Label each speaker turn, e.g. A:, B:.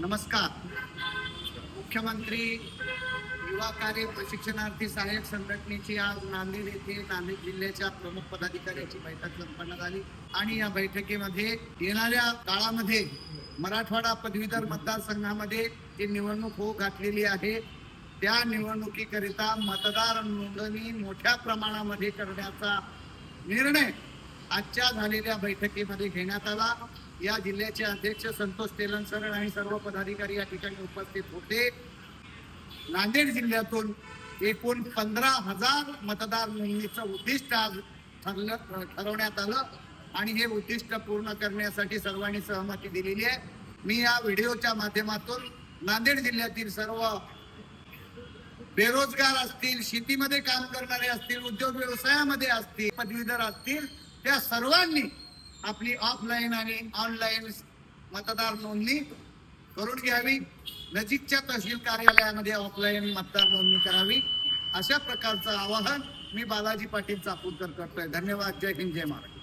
A: नमस्कार. मुख्यमंत्री युवा कार्य प्रशिक्षणार्थी सहाय्यक संघटनेची आज नांदेड येथे नांदेड जिल्ह्याच्या प्रमुख पदाधिकाऱ्याची बैठक संपन्न झाली आणि या बैठकीमध्ये येणाऱ्या काळामध्ये मराठवाडा पदवीधर मतदारसंघामध्ये जी निवडणूक होऊ घातलेली आहे त्या निवडणुकीकरिता मतदार नोंदणी मोठ्या प्रमाणामध्ये करण्याचा निर्णय आजच्या झालेल्या बैठकीमध्ये घेण्यात आला. या जिल्ह्याचे अध्यक्ष संतोष तेलनसरण आणि सर्व पदाधिकारी या ठिकाणी उपस्थित होते. नांदेड जिल्ह्यातून एकूण पंधरा हजार मतदार नोंदणीचं उद्दिष्ट आज ठरलं ठरवण्यात आलं आणि हे उद्दिष्ट पूर्ण करण्यासाठी सर्वांनी सहमती दिलेली आहे. मी या व्हिडिओच्या माध्यमातून नांदेड जिल्ह्यातील सर्व बेरोजगार असतील शेतीमध्ये काम करणारे असतील उद्योग व्यवसायामध्ये असतील पदवीधर असतील त्या सर्वांनी आपली ऑफलाईन आणि ऑनलाईन मतदार नोंदणी करून घ्यावी. नजीकच्या तहसील कार्यालयामध्ये ऑफलाईन मतदार नोंदणी करावी. अशा प्रकारचं आवाहन मी बालाजी पाटील चाकूरकर करतोय. धन्यवाद. जय हिंद जय महाराज